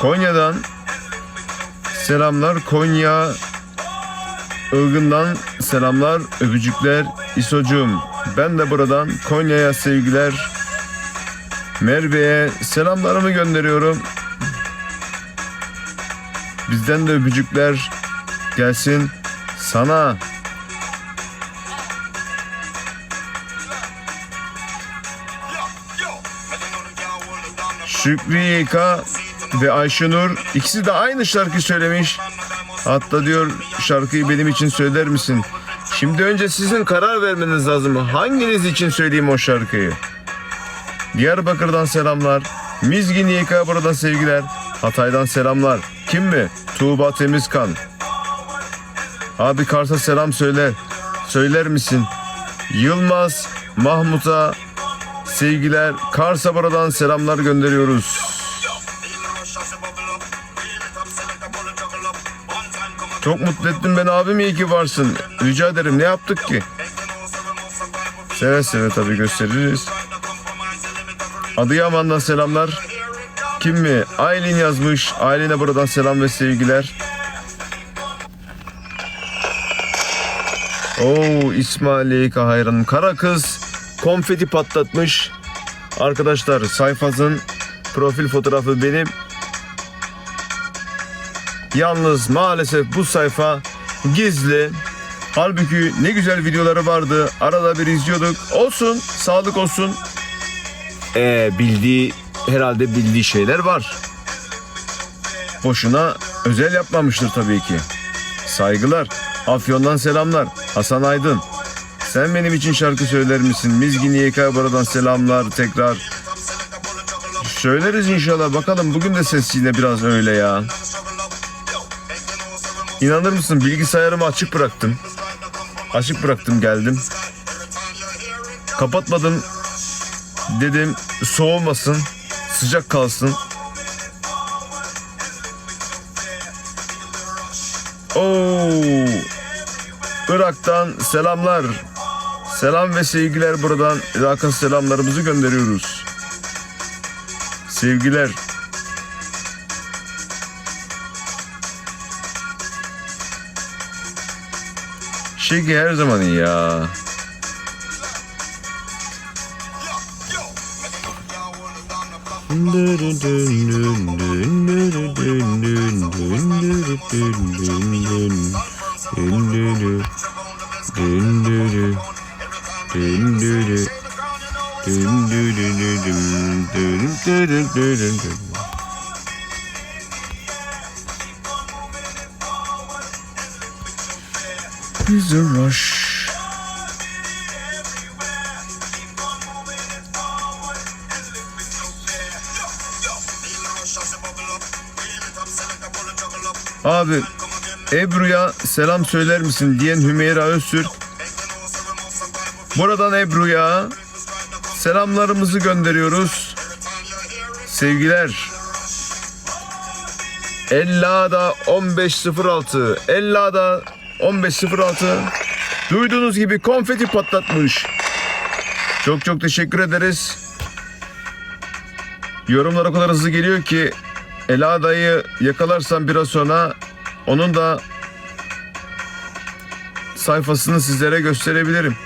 Konya'dan selamlar. Konya Ilgın'dan selamlar, öpücükler. İsocuğum ben de buradan Konya'ya sevgiler. Merve'ye selamlarımı gönderiyorum. Bizden de öpücükler gelsin sana. Şükrü YK ve Ayşenur ikisi de aynı şarkı söylemiş. Hatta diyor şarkıyı benim için söyler misin? Şimdi önce sizin karar vermeniz lazım. Hanginiz için söyleyeyim o şarkıyı? Diyarbakır'dan selamlar. Mizgin YK buradan sevgiler. Hatay'dan selamlar. Kim mi? Tuğba Temizkan. Abi Kars'a selam söyle. Söyler misin? Yılmaz Mahmut'a sevgiler. Kars'a buradan selamlar gönderiyoruz. Çok mutlu ettin beni abim iyi ki varsın. Rica ederim ne yaptık ki? Seve seve tabii gösteririz. Adıyaman'dan selamlar. Kim mi? Aylin yazmış. Aylin'e buradan selam ve sevgiler. Oo İsmail Yeka hayranım. Kara kız konfeti patlatmış. Arkadaşlar sayfasının profil fotoğrafı benim. Yalnız maalesef bu sayfa gizli. Halbuki ne güzel videoları vardı. Arada bir izliyorduk. Olsun, sağlık olsun. Ee, bildiği herhalde bildiği şeyler var. Boşuna özel yapmamıştır tabii ki. Saygılar. Afyon'dan selamlar. Hasan Aydın. Sen benim için şarkı söyler misin? Mizgin YK buradan selamlar tekrar. Söyleriz inşallah. Bakalım bugün de ses yine biraz öyle ya. İnanır mısın bilgisayarımı açık bıraktım. Açık bıraktım geldim. Kapatmadım. Dedim soğumasın. Sıcak kalsın. Oo. Irak'tan selamlar. Selam ve sevgiler buradan Irak'a selamlarımızı gönderiyoruz. Sevgiler. Şeki her zaman iyi ya. Is a rush. Abi Ebru'ya selam söyler misin diyen Hümeyra Öztürk. Buradan Ebru'ya selamlarımızı gönderiyoruz. Sevgiler. Ellada 1506. Ellada 1506. Duyduğunuz gibi konfeti patlatmış. Çok çok teşekkür ederiz. Yorumlar o kadar hızlı geliyor ki Elada'yı yakalarsam biraz sonra onun da sayfasını sizlere gösterebilirim.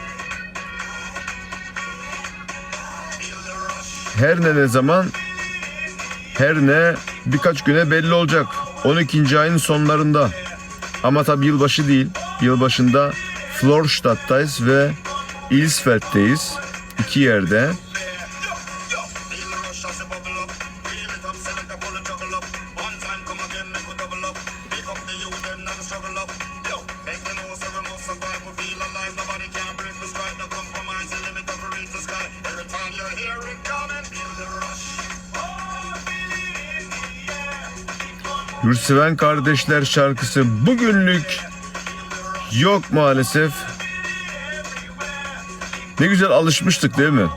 Her ne ne zaman her ne birkaç güne belli olacak. 12. ayın sonlarında. Ama tabi yılbaşı değil. Yılbaşında Florstadt'tayız ve Ilsfeld'teyiz. İki yerde. Yurtseven Kardeşler şarkısı bugünlük yok maalesef. Ne güzel alışmıştık değil mi?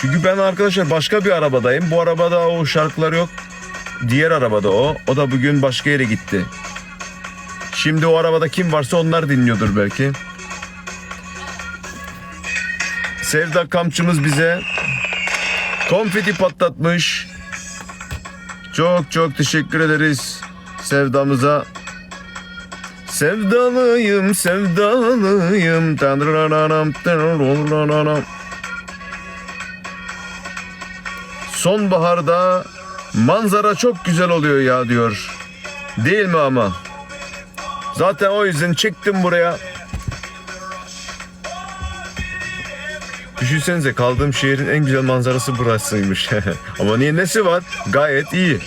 Çünkü ben arkadaşlar başka bir arabadayım. Bu arabada o şarkılar yok. Diğer arabada o. O da bugün başka yere gitti. Şimdi o arabada kim varsa onlar dinliyordur belki. Sevda Kamçımız bize konfeti patlatmış. Çok çok teşekkür ederiz sevdamıza. Sevdalıyım, sevdalıyım. Tanrıranam, tanrıranam. Sonbaharda manzara çok güzel oluyor ya diyor. Değil mi ama? Zaten o yüzden çektim buraya. Düşünsenize kaldığım şehrin en güzel manzarası burasıymış. ama niye nesi var? Gayet iyi.